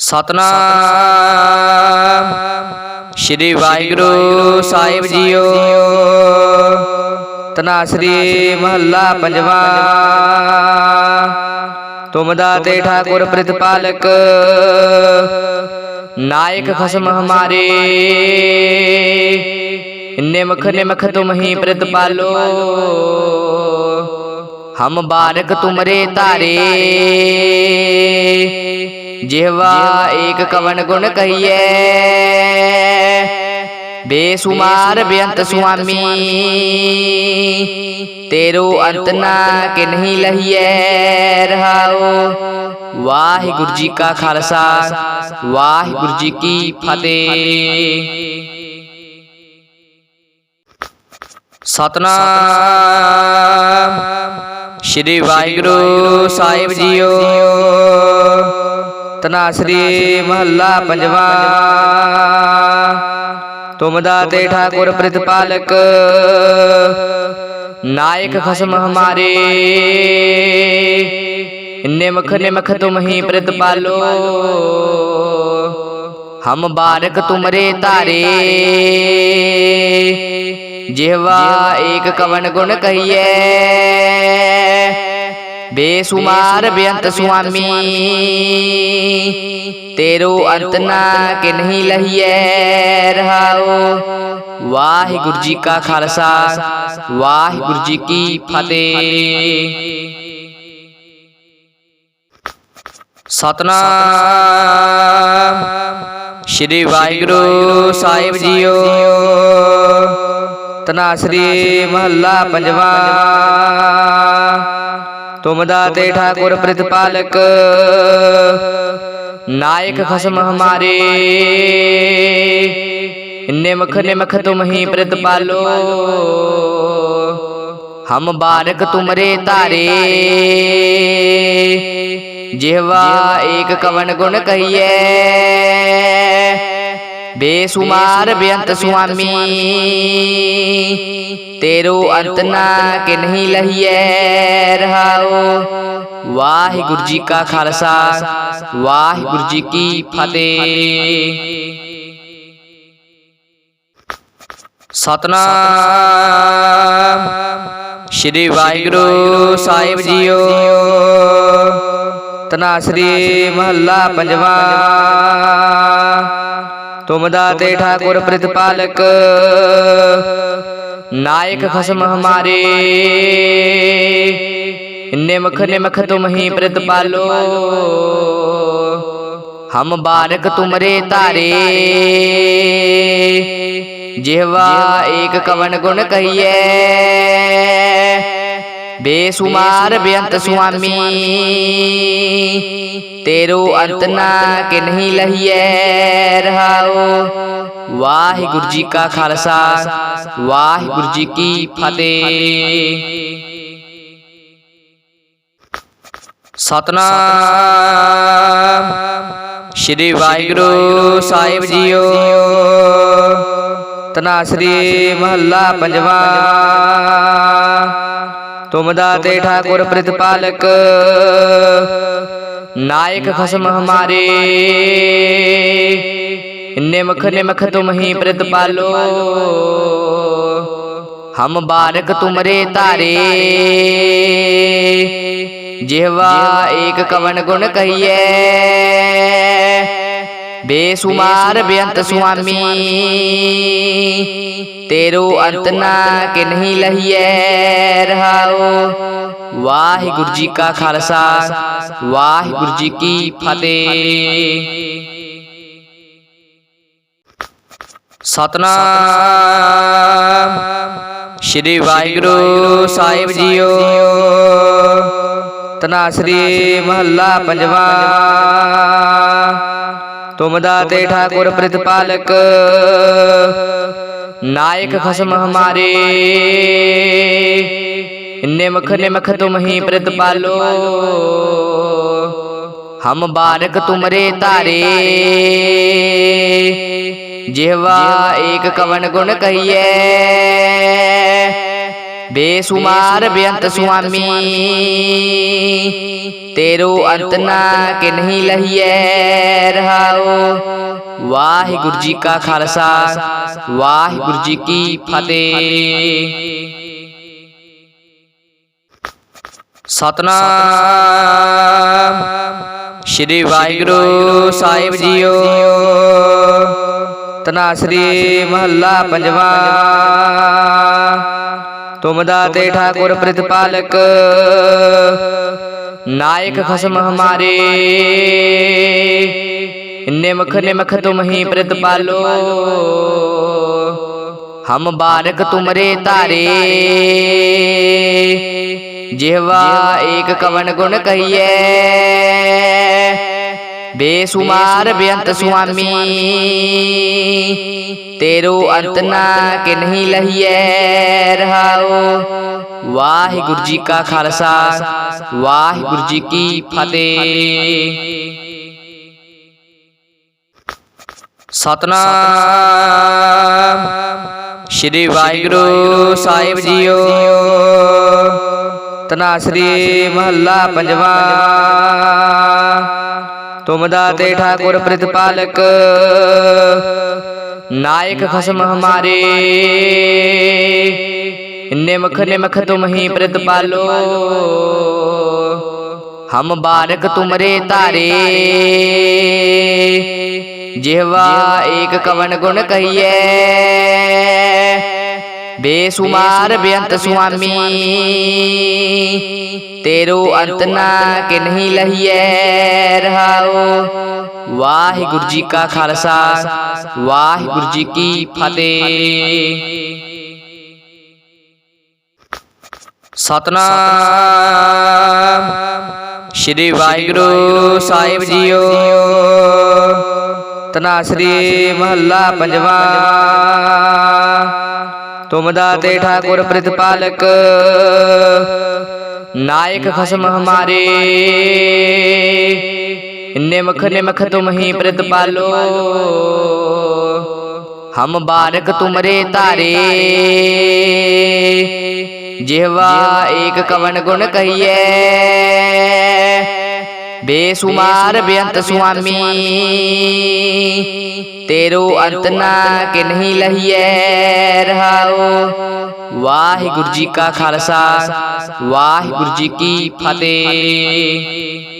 ਸਤਨਾਮ। ਸ਼੍ਰੀ ਵਾਹਿਗੁਰੂ ਸਾਹਿਬ ਜੀਓ। ਤਨਾਸਰੀ ਮਹੱਲਾ ਪੰਜਵਾ। ਤੁਮ ਦਾਤੇ ਠਾਕੁਰ ਪ੍ਰਤਪਾਲਕ। ਨਾਇਕ ਖਸਮ ਹਮਾਰੇ। ਨਿਮਖ ਨਿਮਖ ਤੁਮ ਹੀ ਪ੍ਰਤਪਾਲੋ। ਹਮ ਬਾਰਕ ਤੁਮਰੇ ਤਾਰੇ ਧਾਰੇ ਜਿਹਵਾ ਏਕ ਕਵਨ ਗੁਣ ਕਹੀਐ ਬੇਸੁਮਾਰ ਬੇਅੰਤ ਸੁਆਮੀ ਤੇਰੋ ਅੰਤ ਨਾ ਕਿਨਹੀ ਲਹੀਐ ਰਹਾਉ ਵਾਹਿਗੁਰੂ ਜੀ ਕਾ ਖਾਲਸਾ ਵਾਹਿਗੁਰੂ ਜੀ ਕੀ ਫਤਿਹ ਸਤਨਾਮ ਸ਼੍ਰੀ ਵਾਹਿਗੁਰੂ ਸਾਹਿਬ ਜੀਓ ਤਨਾਸਰੀ ਮਹੱਲਾ ਪੰਜਵਾ। ਤੁਮ ਦਾਤੇ ਠਾਕੁਰ ਪ੍ਰਤਪਾਲਕ। ਨਾਇਕ ਖਸਮ ਹਮਾਰੇ। ਨਿਮਖ ਨਿਮਖ ਤੁਮ ਹੀ ਪ੍ਰਤਪਾਲੋ। ਹਮ ਬਾਰਕ ਤੁਮਰੇ ਧਾਰੇ। ਜਿਹਵਾ ਏਕ ਕਵਨ ਗੁਣ ਕਹੀਐ ਬੇਸੁਮਾਰ ਬੇਅੰਤ ਸੁਆਮੀ ਤੇਰੋ ਅੰਤ ਨਾ ਕਿਨਹੀ ਲਹੀਐ ਰਹਾਉ ਵਾਹਿਗੁਰੂ ਜੀ ਕਾ ਖਾਲਸਾ ਵਾਹਿਗੁਰੂ ਜੀ ਕੀ ਫਤਿਹ ਸਤਨਾਮ ਸ਼੍ਰੀ ਵਾਹਿਗੁਰੂ ਸਾਹਿਬ ਜੀਓ ਤਨਾਸਰੀ ਮਹੱਲਾ ਪੰਜਵਾ तुम दाते ठाकुर प्रतिपालक। नायक खसम हमारे। निमख निमख तुम ही प्रतिपालो। हम बारक तुमरे तारे। जिहवा एक कवन गुण कहिए। बेसुमार बेअंत स्वामी। तेरो अंत ना के नहीं लहिए। रहा ਵਾਹਿਗੁਰੂ ਜੀ ਕਾ ਖਾਲਸਾ ਵਾਹਿਗੁਰੂ ਜੀ ਕੀ ਫਤਿਹ। ਸਤਨਾਮ ਸ਼੍ਰੀ ਵਾਹਿਗੁਰੂ ਸਾਹਿਬ ਜੀਓ। ਤਨਾਸਰੀ ਮਹੱਲਾ ਪੰਜਵਾ। ਤੁਮ ਦਾਤੇ ਠਾਕੁਰ ਪ੍ਰਤਪਾਲਕ। ਨਾਇਕ ਖਸਮ ਹਮਾਰੇ। निमख निमख तुम ही प्रत पालो हम बारक तुमरे तारे। जिहवा एक कवन गुण कहिए। बेसुमार बेअंत स्वामी तेरो अंतना के नहीं लहिए रहाओ। वाहे गुरु जी का खालसा वाहे गुरु जी की फतेह। ਸਤਨਾਮ। ਸ਼੍ਰੀ ਵਾਹਿਗੁਰੂ ਸਾਹਿਬ ਜੀਓ। ਤਨਾਸਰੀ ਮਹੱਲਾ ਪੰਜਵਾ। ਤੁਮ ਦਾਤੇ ਠਾਕੁਰ ਪ੍ਰਤਪਾਲਕ। ਨਾਇਕ ਖਸਮ ਹਮਾਰੇ। ਨਿਮਖ ਨਿਮਖ ਤੁਮ ਹੀ ਪ੍ਰਤਪਾਲੋ। ਹਮ ਬਾਰਕ ਤੁਮਰੇ ਧਾਰੇ ਜਿਹਵਾ ਏਕ ਕਵਨ ਗੁਣ ਕਹੀਐ ਬੇਸੁਮਾਰ ਬੇਅੰਤ ਸੁਆਮੀ ਤੇਰੋ ਅੰਤ ਨਾ ਕਿਨਹੀ ਲਹੀਐ ਰਹਾਉ ਵਾਹਿਗੁਰੂ ਜੀ ਕਾ ਖਾਲਸਾ ਵਾਹਿਗੁਰੂ ਜੀ ਕੀ ਫਤਿਹ ਸਤਨਾਮ ਸ਼੍ਰੀ ਵਾਹਿਗੁਰੂ ਸਾਹਿਬ ਜੀਓ ਤਨਾਸਰੀ ਮਹੱਲਾ ਪੰਜਵਾ। ਤੁਮ ਦਾਤੇ ਠਾਕੁਰ ਪ੍ਰਤਪਾਲਕ ਨਾਇਕ ਖਸਮ ਹਮਾਰੇ। ਨਿਮਖ ਨਿਮਖ ਤੁਮ ਹੀ ਪ੍ਰਤਪਾਲੋ ਹਮ ਬਾਰਕ ਤੁਮਰੇ ਧਾਰੇ। ਜਿਹਵਾ ਏਕ ਕਵਨ ਗੁਣ ਕਹੀਐ ਬੇਸੁਮਾਰ ਬੇਅੰਤ ਸੁਆਮੀ ਤੇਰੋ ਅੰਤ ਨਾ ਕਿਨਹੀ ਲਹੀਐ ਰਹਾਓ ਵਾਹਿਗੁਰੂ ਜੀ ਕਾ ਖਾਲਸਾ ਵਾਹਿਗੁਰੂ ਜੀ ਕੀ ਫਤਿਹ ਸਤਨਾਮ ਸ਼੍ਰੀ ਵਾਹਿਗੁਰੂ ਸਾਹਿਬ ਜੀਓ ਤਨਾਸਰੀ ਮਹੱਲਾ ਪੰਜਵਾ ਤੁਮ ਦਾਤੇ ਠਾਕੁਰ ਪ੍ਰਤਪਾਲਕ। ਨਾਇਕ ਖਸਮ ਹਮਾਰੇ। ਨਿਮਖ ਨਿਮਖ ਤੁਮ ਹੀ ਪ੍ਰਤਪਾਲੋ। ਹਮ ਬਾਰਕ ਤੁਮਰੇ ਧਾਰੇ। ਜਿਹਵਾ ਏਕ ਕਵਨ ਗੁਣ ਕਹੀਏ ਬੇਸੁਮਾਰ ਬੇਅੰਤ ਸੁਆਮੀ ਤੇਰੋ ਅੰਤ ਨਾ ਕਿਨਹੀ ਲਹੀਐ ਰਹਾਓ ਵਾਹਿਗੁਰੂ ਜੀ ਕਾ ਖਾਲਸਾ ਵਾਹਿਗੁਰੂ ਜੀ ਕੀ ਫਤਿਹ ਸਤਨਾਮ ਸ਼੍ਰੀ ਵਾਹਿਗੁਰੂ ਸਾਹਿਬ ਜੀਓ ਤਨਾਸਰੀ ਮਹੱਲਾ ਪੰਜਵਾ तुम दाते ठाकुर प्रतिपालक नायक खसम हमारे। निमख निमख तुम ही प्रतिपालो हम बारक तुमरे तारे। जिहवा एक कवन गुण कहिए ਗੁਣ ਕਹੀਐ ਬੇਸੁਮਾਰ ਬੇਅੰਤ ਸੁਆਮੀ ਤੇਰੋ ਅੰਤ ਨਾ ਕਿਨਹੀ ਲਹੀਐ ਰਹਾਓ ਵਾਹਿਗੁਰੂ ਜੀ ਕਾ ਖਾਲਸਾ ਵਾਹਿਗੁਰੂ ਜੀ ਕੀ ਫਤਿਹ ਸਤਨਾਮ ਸ਼੍ਰੀ ਵਾਹਿਗੁਰੂ ਸਾਹਿਬ ਜੀਓ ਤਨਾਸਰੀ ਮਹੱਲਾ ਪੰਜਵਾ तुम दाते ठाकुर प्रतिपालक। नायक खसम हमारे। निमख निमख तुम ही प्रतिपालो। हम बारक तुमरे तारे। जिहवा एक कवन गुण कहिए ਕਹੀਐ ਬੇਸੁਮਾਰ ਬੇਅੰਤ ਸੁਆਮੀ ਤੇਰੋ ਅੰਤ ਨਾ ਕਿਨਹੀ ਲਹੀਐ ਰਹਾਓ ਵਾਹਿਗੁਰੂ ਜੀ ਕਾ ਖਾਲਸਾ ਵਾਹਿਗੁਰੂ ਜੀ ਕੀ ਫਤਿਹ